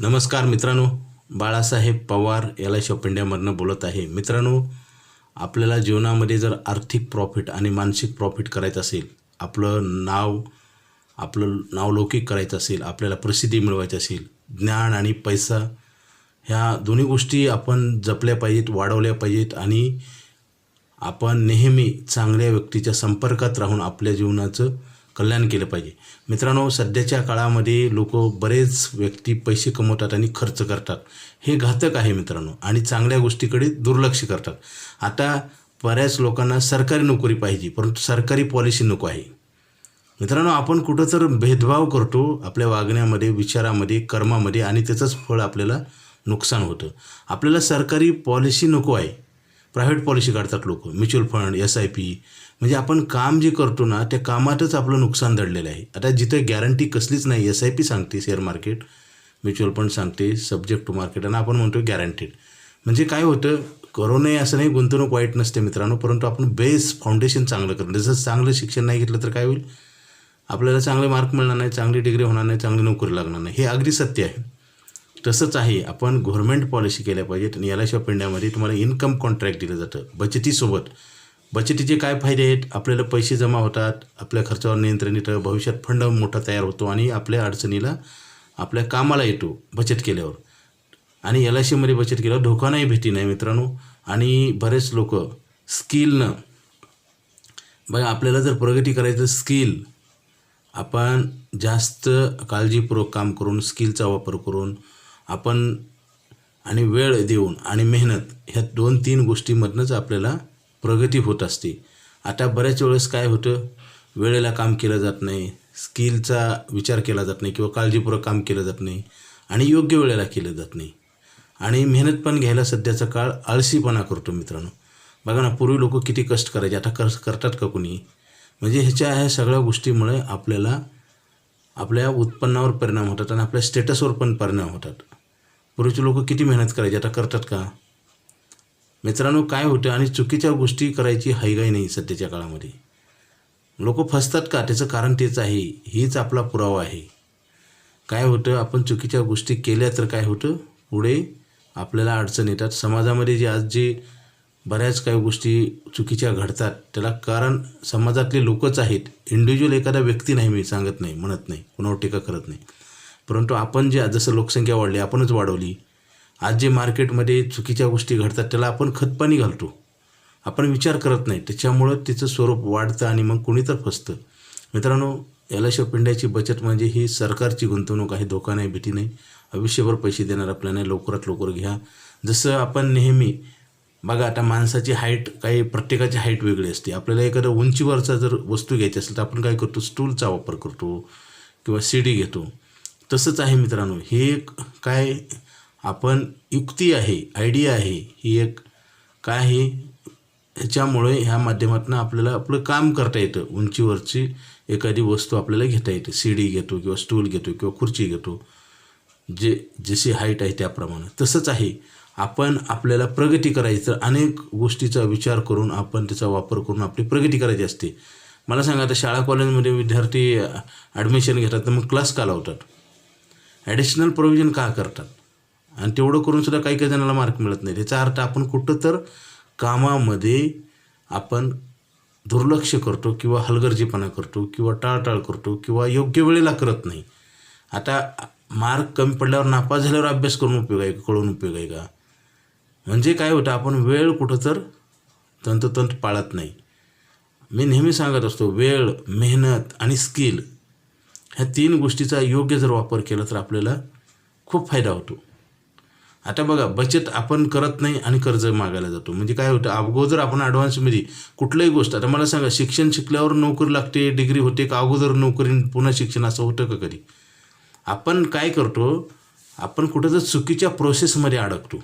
नमस्कार मित्रांनो Balasaheb Pawar L I shop इंडियामधनं बोलत आहे. मित्रांनो आपल्याला जीवनामध्ये जर आर्थिक प्रॉफिट आणि मानसिक प्रॉफिट करायचं असेल आपलं नाव आपलं नावलौकिक करायचं असेल आपल्याला प्रसिद्धी मिळवायची असेल ज्ञान आणि पैसा ह्या दोन्ही गोष्टी आपण जपल्या पाहिजेत वाढवल्या पाहिजेत आणि आपण नेहमी चांगल्या व्यक्तीच्या संपर्कात राहून आपल्या जीवनाचं कल्याण केलं पाहिजे. मित्रांनो सध्याच्या काळामध्ये लोक बरेच व्यक्ती पैसे कमवतात आणि खर्च करतात. हे घातक आहे मित्रांनो आणि चांगल्या गोष्टीकडे दुर्लक्ष करतात. आता बऱ्याच लोकांना सरकारी नोकरी पाहिजे परंतु सरकारी पॉलिसी नको आहे. मित्रांनो आपण कुठं तर भेदभाव करतो आपल्या वागण्यामध्ये विचारामध्ये कर्मामध्ये आणि त्याचंच फळ आपल्याला नुकसान होतं. आपल्याला सरकारी पॉलिसी नको आहे. प्रायव्हेट पॉलिसी काढतात लोक mutual fund S I P म्हणजे आपण काम जे करतो ना त्या कामातच आपलं नुकसान दडलेलं आहे. आता जिथे गॅरंटी कसलीच नाही एस आय पी सांगते शेअर मार्केट म्युच्युअल फंड सांगते सब्जेक्ट टू मार्केट आणि आपण म्हणतो गॅरंटीड म्हणजे काय होतं करू नये असं नाही गुंतवणूक वाईट नसते मित्रांनो परंतु आपण बेस फाउंडेशन चांगलं करणं जसं चांगलं शिक्षण नाही घेतलं तर काय होईल? आपल्याला चांगले मार्क मिळणार नाही चांगली डिग्री होणार नाही चांगली नोकरी लागणार नाही. हे अगदी सत्य आहे. तसंच आहे आपण गव्हर्मेंट पॉलिसी केल्या पाहिजेत आणि याला ऑफ इंडियामध्ये तुम्हाला इन्कम कॉन्ट्रॅक्ट दिलं जातं बचतीसोबत. बचतीचे काय फायदे आहेत? आपल्याला पैसे जमा होतात आपल्या खर्चावर नियंत्रण येतं भविष्यात फंड मोठा तयार होतो आणि आपल्या अडचणीला आपल्या कामाला येतो बचत केल्यावर. आणि एल आय सीमध्ये बचत केल्यावर धोका नाही भेटी नाही मित्रांनो. आणि बरेच लोक स्किलनं बघा आपल्याला जर प्रगती करायचं स्किल आपण जास्त काळजीपूर्वक काम करून स्किलचा वापर करून आपण आणि वेळ देऊन आणि मेहनत ह्या दोन तीन गोष्टीमधनंच आपल्याला प्रगती होत असते. आता बऱ्याच वेळेस काय होतं? वेळेला काम केलं जात नाही स्किलचा विचार केला जात नाही किंवा काळजीपूर्वक काम केलं जात नाही आणि योग्य वेळेला केलं जात नाही. आणि मेहनत पण घ्यायला सध्याचा काळ आळशीपणा करतो मित्रांनो. बघा ना पूर्वी लोक किती कष्ट करायचे आता कर करतात का कुणी? म्हणजे ह्याच्या ह्या सगळ्या गोष्टीमुळे आपल्याला आपल्या उत्पन्नावर परिणाम होतात आणि आपल्या स्टेटसवर पण परिणाम होतात. पूर्वीचे लोक किती मेहनत करायचे आता करतात का? मित्रांनो काय होतं आणि चुकीच्या गोष्टी करायची हैगाई नाही सध्याच्या काळामध्ये. लोक फसतात का? त्याचं कारण तेच आहे. हीच आपला पुरावा आहे. काय होतं? आपण चुकीच्या गोष्टी केल्या तर काय होतं? पुढे आपल्याला अडचण येतात. समाजामध्ये जे आज जे बऱ्याच काही गोष्टी चुकीच्या घडतात त्याला कारण समाजातले लोकच आहेत. इंडिव्हिज्युअल एखादा व्यक्ती नाही मी सांगत नाही म्हणत नाही कुणावर टीका करत नाही. परंतु आपण जे जसं लोकसंख्या वाढली आपणच वाढवली आज जे मार्केटमध्ये चुकीच्या गोष्टी घडतात त्याला आपण खतपाणी घालतो. आपण विचार करत नाही. त्याच्यामुळं तिचं स्वरूप वाढतं आणि मग कुणी तर फसतं. मित्रांनो एल आय बचत म्हणजे ही सरकारची गुंतवणूक आहे धोका नाही भीती नाही. आयुष्यभर पैसे देणार आपल्याला लवकरात लवकर घ्या. जसं आपण नेहमी बघा आता माणसाची हाईट काही प्रत्येकाची हाईट वेगळी असते. आपल्याला एखादं उंचीवरचा जर वस्तू घ्यायची असेल तर आपण काय करतो? स्टूलचा वापर करतो किंवा सीडी घेतो. तसंच आहे मित्रांनो. हे एक काय आपण युक्ती आहे आयडिया आहे ही एक काय आहे ह्याच्यामुळे ह्या माध्यमातून आपल्याला आपलं काम करता येतं. उंचीवरची एखादी वस्तू आपल्याला घेता येते. सीडी घेतो किंवा स्टूल घेतो किंवा खुर्ची घेतो. जे जशी हाईट आहे त्याप्रमाणे. तसंच आहे. आपण आपल्याला प्रगती करायची तर अनेक गोष्टीचा विचार करून आपण त्याचा वापर करून आपली प्रगती करायची असते. मला सांगा आता शाळा कॉलेजमध्ये विद्यार्थी ॲडमिशन घेतात तर मग क्लास का लावतात? ॲडिशनल प्रोव्हिजन का करतात? आणि तेवढं करून सुद्धा काही काही जणांना मार्क मिळत नाही त्याचा अर्थ आपण कुठं तर कामामध्ये आपण दुर्लक्ष करतो किंवा हलगर्जीपणा करतो किंवा टाळटाळ करतो किंवा योग्य वेळेला करत नाही. आता मार्क कमी पडल्यावर नापास झाल्यावर अभ्यास करून उपयोग आहे का? कळून उपयोग आहे का? म्हणजे काय होतं? आपण वेळ कुठं तर तंतोतंत पाळत नाही. मी नेहमी सांगत असतो वेळ मेहनत आणि स्किल ह्या तीन गोष्टीचा योग्य जर वापर केला तर आपल्याला खूप फायदा होतो. आता बघा बचत आपण करत नाही आणि कर्ज मागायला जातो. म्हणजे काय होतं अगोदर आपण ॲडव्हान्समध्ये कुठल्याही गोष्ट आता मला सांगा शिक्षण शिकल्यावर नोकरी लागते डिग्री होते का? अगोदर नोकरी पुन्हा शिक्षण असं होतं का कधी? आपण काय करतो आपण कुठं तर चुकीच्या प्रोसेसमध्ये अडकतो.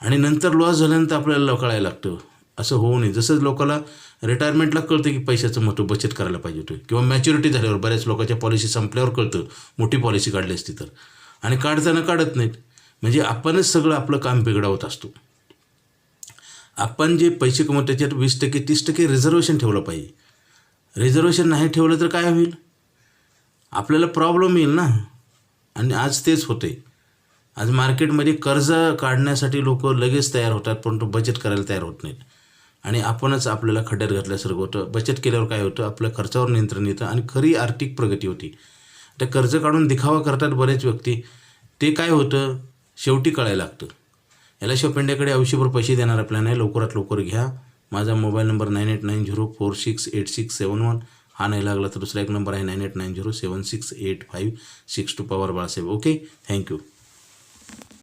आणि नंतर लॉस झाल्यानंतर आपल्याला कळायला लागतं असं होऊ नये. जसं लोकाला रिटायरमेंटला कळतं की पैशाचं महत्त्व बचत करायला पाहिजे होतं. किंवा मॅच्युरिटी झाल्यावर बऱ्याच लोकांच्या पॉलिसी संपल्यावर कळतं. मोठी पॉलिसी काढली असती तर. आणि काढताना काढत नाहीत. म्हणजे आपणच सगळं आपलं काम बिघडवत असतो. आपण जे पैसे कमवतो त्याच्यात वीस टक्के तीस टक्के रिझर्वेशन ठेवलं पाहिजे. रिझर्वेशन नाही ठेवलं तर काय होईल? आपल्याला प्रॉब्लेम येईल ना. आणि आज तेच होते आज मार्केटमध्ये कर्ज काढण्यासाठी लोक लगेच तयार होतात परंतु बचत करायला तयार होत नाहीत. आणि आपणच आपल्याला खड्ड्यात घातल्यासारखं होतं. बचत केल्यावर काय होतं? आपल्या खर्चावर नियंत्रण येतं आणि खरी आर्थिक प्रगती होती. त्या कर्ज काढून दिखावा करतात बरेच व्यक्ती. ते काय होतं? शेवटी कळायला लागतं. याला शिवपेंड्याकडे आयुष्यभर पैसे देणारा प्लॅन आहे लवकरात लवकर घ्या. माझा mobile number nine eight nine zero four six eight six seven one. हा नाही लागला तर दुसरा एक नंबर आहे nine eight nine zero seven six eight five six two Pawar Balasaheb. Okay? Thank you.